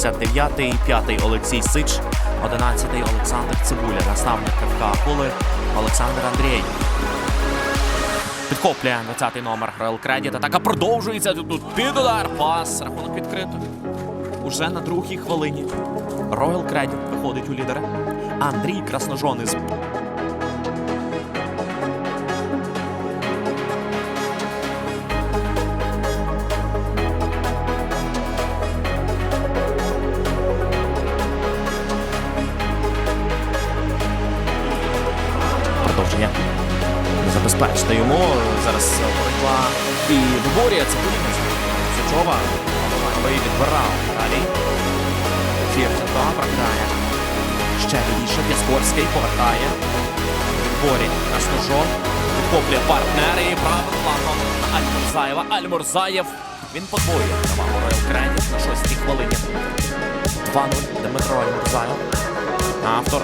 69-й, 5-й Олексій Сич, 11-й Олександр Цибуля, наставник КФК Акули Олександр Андрій. Підхоплює 20-й номер Royal Credit. Атака продовжується. Тут, під удар. Пас. Рахунок відкрито. Уже на другій хвилині. Royal Credit виходить у лідери. Андрій Красножон із продовження. Забезпечити йому. Зараз боротьба і виборює це Сичова. відбирав. Далі. Фірченко прокидає. Ще більше. Піскорський повертає. Борі Красножон. Підхоплює партнери і правим планом на Альмурзаєва. Альмурзаєв. Він подвоює перевагу Royal Credit на шостій хвилині. 2-0 Дмитро Альмурзаєв. Автор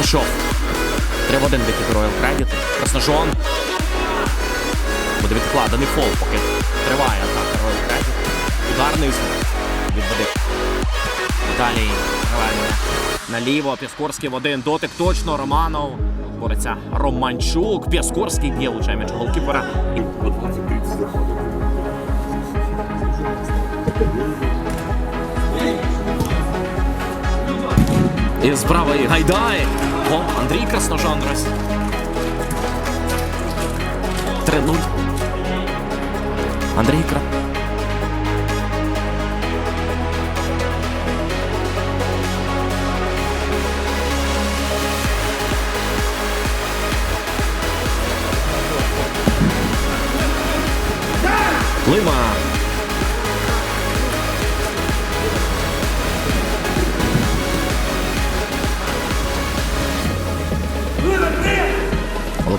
Усашов. 3 в 1 вихід Royal Credit. Красножон. Буде відкладений фол, поки триває атака Royal Credit. Удар низу. Відведе. Далі грає наліво. Піскорський в один дотик. Точно Романов. Бореться Романчук. Піскорський б'є лучає м'яч голкіпера. І з правої гайдає. О, Андрій Красножандрось. 3-0. Андрій Кра. Лима.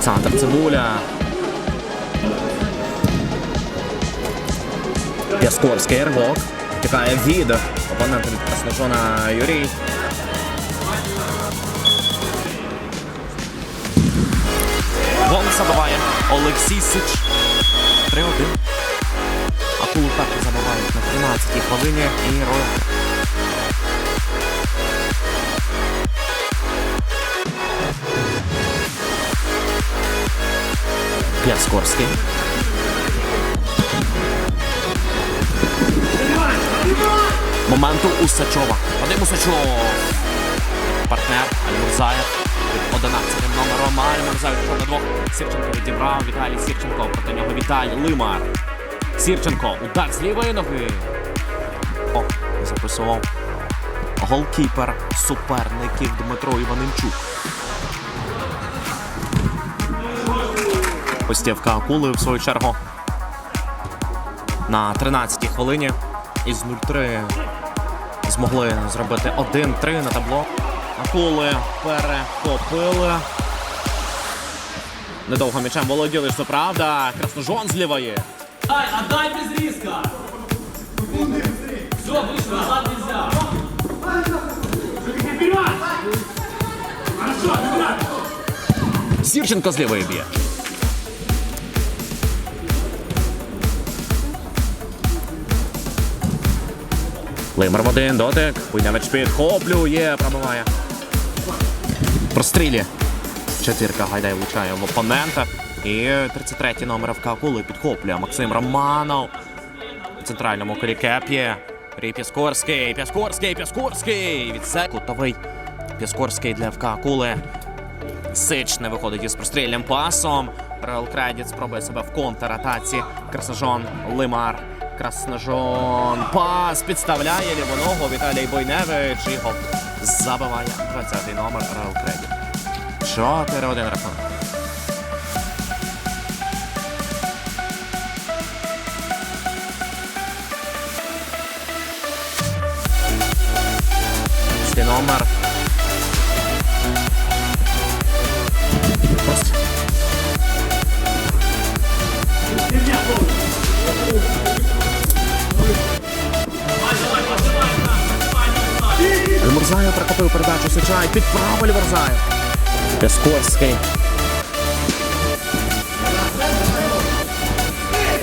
Олександр Цибуля. Пяскорський ривок. Тікає від опонента від Красножона Юрій. Гол забиває Олексій Сич. 3-1. Акулу так забивають на 13-й хвилині і Ройл. Пяскорський. Моменту Усачова. Вадим Усачов. Партнер Альмурзаєв. Під 11 номером Альмурзаєв пішов на двох. Сірченко відібрав. Віталій Сірченко. Проти нього Віталій Лимар. Сірченко. Удар з лівої ноги. О, записував. Голкіпер суперників Дмитро Іваненчук. Постівка акули в свою чергу. На 13-й хвилині із 0-3 змогли зробити 1-3 на табло. Акули перехопили. Недовго м'ячем володіли, що правда. Красножон з лівої. Дай, отдай без риска! Все, выше, назад нельзя! Сірченко з лівої б'є. Лимар в один дотик. Буйневич підхоплює, пробиває. Прострілі. Четвірка Гайдай влучає в опонента. І 33-й номер ФК Акули підхоплює Максим Романов. У центральному колі кеп'є. Рій Піскорський, Піскорський, Піскорський. Від се- кутовий. Піскорський для ФК Акули. Сич не виходить із прострільним пасом. Реал Кредіт спробує себе в контратаці. Красножон Лимар. Красножон. Пас підставляє ліву ногу. Віталій Бойневич. І гол забиває 20-й номер Реал Кредіт. 4-1 рахунок. Номер Верзаєв прихопив передачу Сичай. Під правиль Верзаєв. Пяскорський.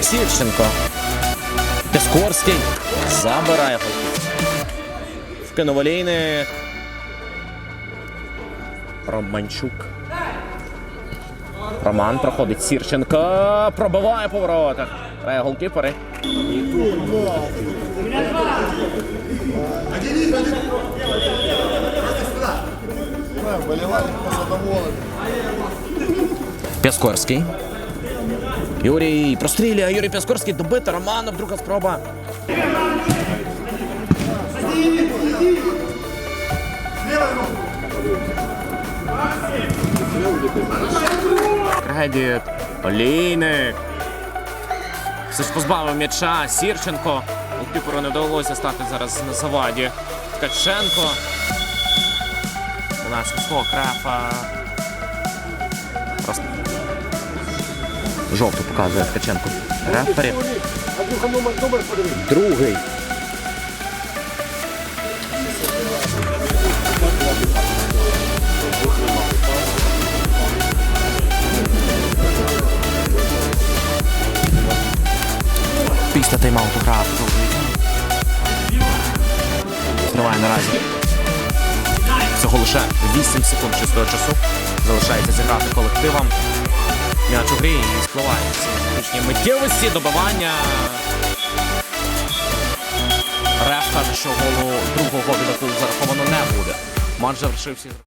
Сівченко. Пяскорський. Забирає. Вкинув олійник. Романчук. Роман проходить Сірченко. Пробиває по воротах. Грає голкіпери. Пяскорський. Юрій прострілює. Юрій Пяскорський добити. Романов. Друга спроба. Кредіт. Олійник. Все ж позбавив м'яча. Сірченко. Голкіперу не вдалося стати зараз на заваді. Ткаченко. У нас свого крафа. Просто. Жовту показує Ткаченко. Рефері. Другий. Після тайм-ауту гра продовжується. Триває наразі. Всього лише 8 секунд чистого часу. Залишається зіграти колективом. М'яч у грі і спливає всі миттєвості, добивання. Реф каже, що голу другого відоку зараховано не буде. Матч завершився.